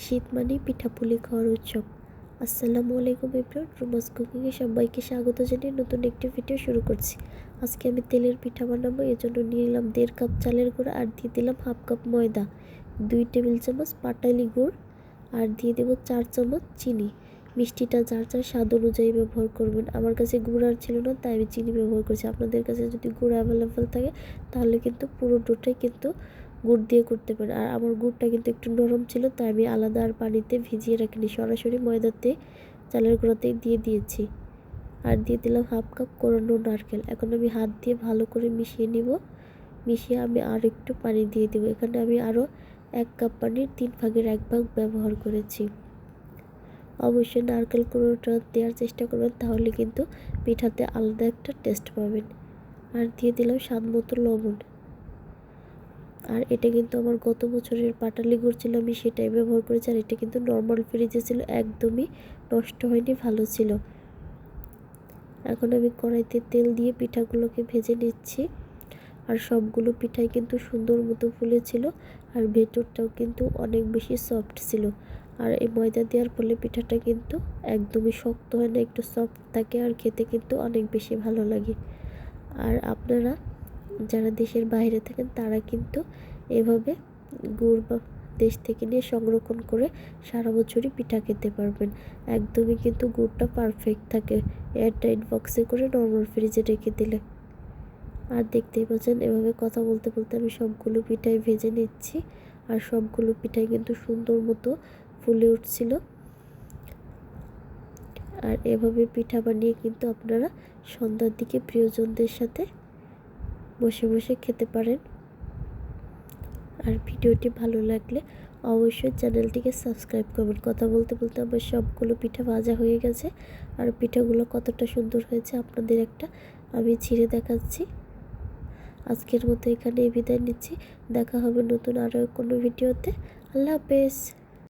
শীত মানেই পিঠাপুলি খাওয়ার উৎসব। আসসালামু আলাইকুম এপ্রিল রুমাস কুকিংয়ে সবাইকে স্বাগত জানিয়ে নতুন একটি ভিডিও শুরু করছি। আজকে আমি তেলের পিঠা বানাবো এর জন্য নিয়ে নিলাম দেড় কাপ চালের গুঁড়া আর দিয়ে দিলাম হাফ কাপ ময়দা, দুই টেবিল চামচ পাটালি গুড় আর দিয়ে দেবো চার চামচ চিনি। মিষ্টিটা যার যার স্বাদ অনুযায়ী ব্যবহার করবেন। আমার কাছে গুড় আর ছিল না, তাই আমি চিনি ব্যবহার করছি। আপনাদের কাছে যদি গুড় অ্যাভেলেবেল থাকে, তাহলে কিন্তু পুরো ডোটাই কিন্তু গুড় দিয়ে করতে পারেন আর আমার গুড়টা কিন্তু একটু নরম ছিল, তাই আমি আলাদা আর পানিতে ভিজিয়ে রাখিনি। সরাসরি ময়দাতে চালের গুঁড়াতে দিয়ে দিয়েছি। আর দিয়ে দিলাম হাফ কাপ কোরানো নারকেল। এখন আমি হাত দিয়ে ভালো করে মিশিয়ে নিব। মিশিয়ে আমি আর একটু পানি দিয়ে দেবো। এখানে আমি আরও এক কাপ পানির তিন ভাগের এক ভাগ ব্যবহার করেছি। অবশ্যই নারকেল কুড়োটা দেওয়ার চেষ্টা করবেন, তাহলে কিন্তু পিঠাতে আলাদা একটা টেস্ট পাবেন। আর দিয়ে দিলাম স্বাদ মতো লবণ। আর এটা কিন্তু আমার গত বছরের পাটালি গুড় ছিল, আমি সেটাই ব্যবহার করেছি, আর এটা কিন্তু নর্মাল ফ্রিজে ছিল, একদমই নষ্ট হয়নি, ভালো ছিল। এখন আমি কড়াইতে তেল দিয়ে পিঠাগুলোকে ভেজে নিচ্ছি, আর সবগুলো পিঠাই কিন্তু সুন্দর মতো ফুলেছিল, আর ভেতরটাও কিন্তু অনেক বেশি সফট ছিল। আর এই ময়দা দেওয়ার ফলে পিঠাটা কিন্তু একদমই শক্ত হয় না, একটু সফট থাকে, আর খেতে কিন্তু অনেক বেশি ভালো লাগে। আর আপনারা যারা দেশের বাইরে থাকেন, তারা কিন্তু এভাবে গুড় বা দেশ থেকে নিয়ে সংরক্ষণ করে সারা বছরই পিঠা খেতে পারবেন। একদমই কিন্তু গুড়টা পারফেক্ট থাকে। এয়ারটাইট বক্সে করে নর্মাল ফ্রিজে রেখে দিলে। আর দেখতেই পাচ্ছেন, এভাবে কথা বলতে বলতে আমি সবগুলো পিঠাই ভেজে নিচ্ছি। আর সবগুলো পিঠাই কিন্তু সুন্দর মতো ফুলে উঠছিল। আর এভাবে পিঠা বানিয়ে কিন্তু আপনারা সন্ধ্যার দিকে প্রিয়জনদের সাথে বসে বসে খেতে পারেন। আর ভিডিওটি ভালো লাগলে অবশ্যই চ্যানেলটিকে সাবস্ক্রাইব করবেন। কথা বলতে বলতে আমার সবগুলো পিঠা ভাজা হয়ে গেছে। আর পিঠাগুলো কতটা সুন্দর হয়েছে আপনাদের একটা আমি ছিঁড়ে দেখাচ্ছি। আজকের মতো এখানে বিদায় নিচ্ছি। দেখা হবে নতুন আরও কোনো ভিডিওতে। আল্লাহ হাফেজ।